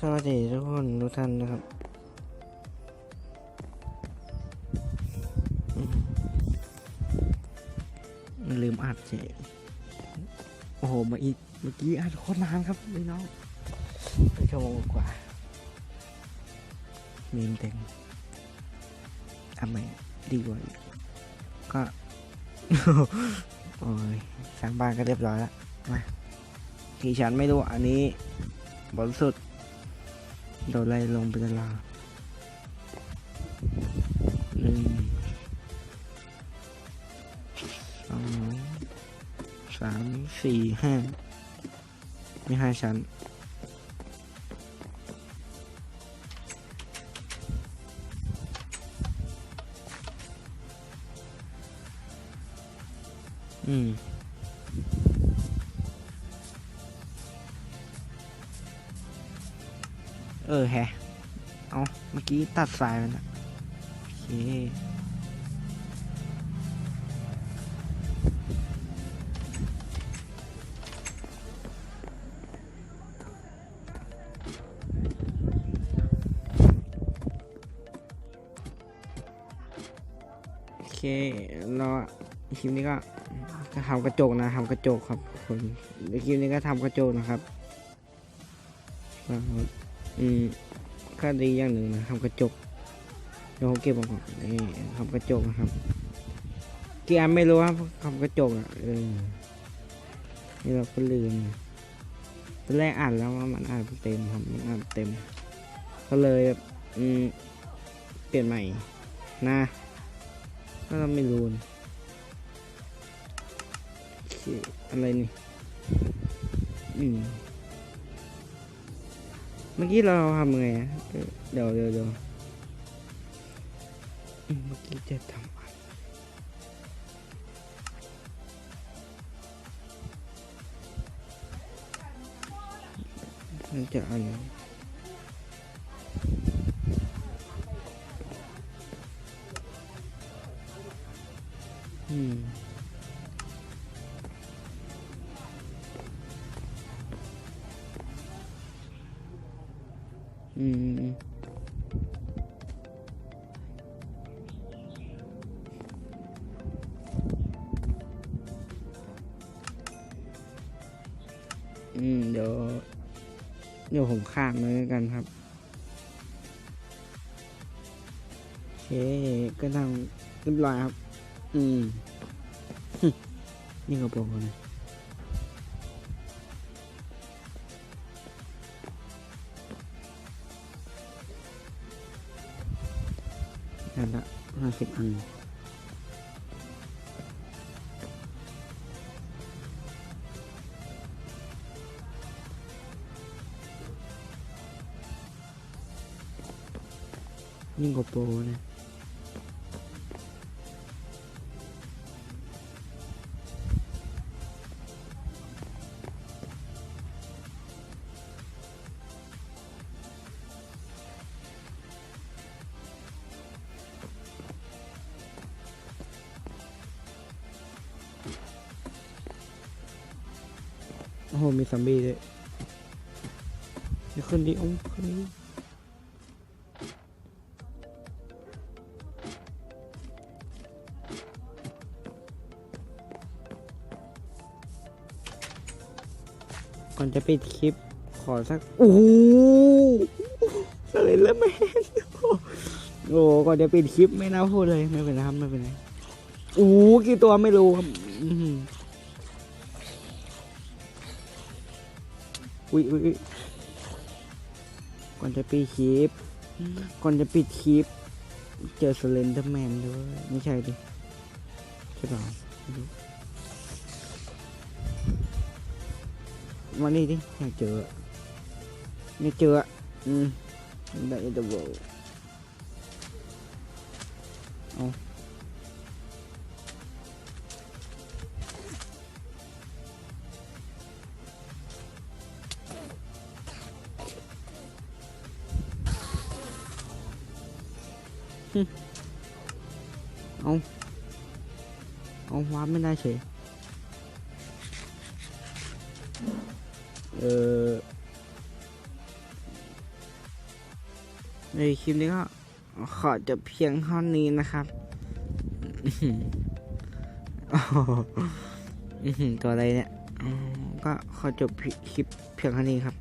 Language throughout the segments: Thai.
สวัสดีทุกคนทุกท่านนะครับ ลืมอัดเจโอ้โห มาอีก เมื่อกี้อัดโคตรนานครับพี่น้องไปชั่วโมงกว่า มีมเต็มทำไมดีกว่าอีกก็โอ้ยสร้างบ้านก็เรียบร้อยแล้วมากี่ชั้นไม่รู้อันนี้บนสุด โดนไล่ลงไปตารางหนึ่งสองสามสี่ห้าม่ห้าชั้นอืม เออแฮะเอาเมื่อกี้ตัดสายมันอะโอเคโอเคแล้วคลิปนี้ก็ทำกระจกนะทำกระจกครับทุกคนในคลิปนี้ก็ทำกระจกนะครับ อืมก็ดีอย่างหนึ่งนะทำกระจกเดี๋ยวผมเก็บมาก่อนนี่ทำกระจกนะครับเกียร์ไม่รู้ครับทำกระจกอะเออนี่เราก็ลืมตอนแรกอ่านแล้วว่ามันอ่านเต็มครับมันอ่านเต็ม ก็เลยอืมเปลี่ยนใหม่นะก็เราไม่รู้อะไรนี่อืม เมื่อกี้เราทำไงเดี๋ยวเดี๋ยวเดี๋ยวเมื่อกี้จะทำอะไรมันจะอะไรอืม อืมอืม เดี๋ยว เดี๋ยวผมข้ามเลยแล้วกันครับ โอเค ก็ทำเรียบร้อยครับ อืม นี่ก็บอกนะนั่นละห้าสิบอันยิ่งกว่าโปรนะ อ้โห มีซัมบี้ด้วยเดี๋ยวขึ้นดิอ้ขึ้นดิก่อนจะปิดคลิป ขอสัก โอ้โหสเลนแล้วแมนโอ้โหก่อนจะปิดคลิปไม่น่าพูดเลย ไม่เป็นไรครับ ไม่เป็นไรโอ้กี่ตัวไม่รู้ครับ อื้อหืออุ้ยอุ้ยอุ๊ยก่อนจะปิดคลิป ก่อนจะปิดคลิป เจอสเลนเดอร์แมนด้วย ไม่ใช่ดิ ใช่เปล่าไม่รู้มานี่ดิอยากเจอไม่เจออะอืมได้เดอะเวิลด์เอา เอาเอาวาร์ปไม่ได้เฉยเออในคลิปนี้ก็ขอจบเพียงเท่านี้นะครับตัวอะไรเนี่ย ก็ขอจบคลิปเพียงเท่านี้ครับ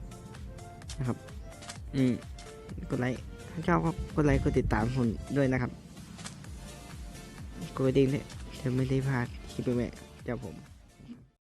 นะครับ อืมกดไลค์ ถ้าชอบก็กดไลค์กดติดตามผมด้วยนะครับกดกดิ่งเนี่ยจะไม่ได้พลาดคลิปใหม่ๆจากผม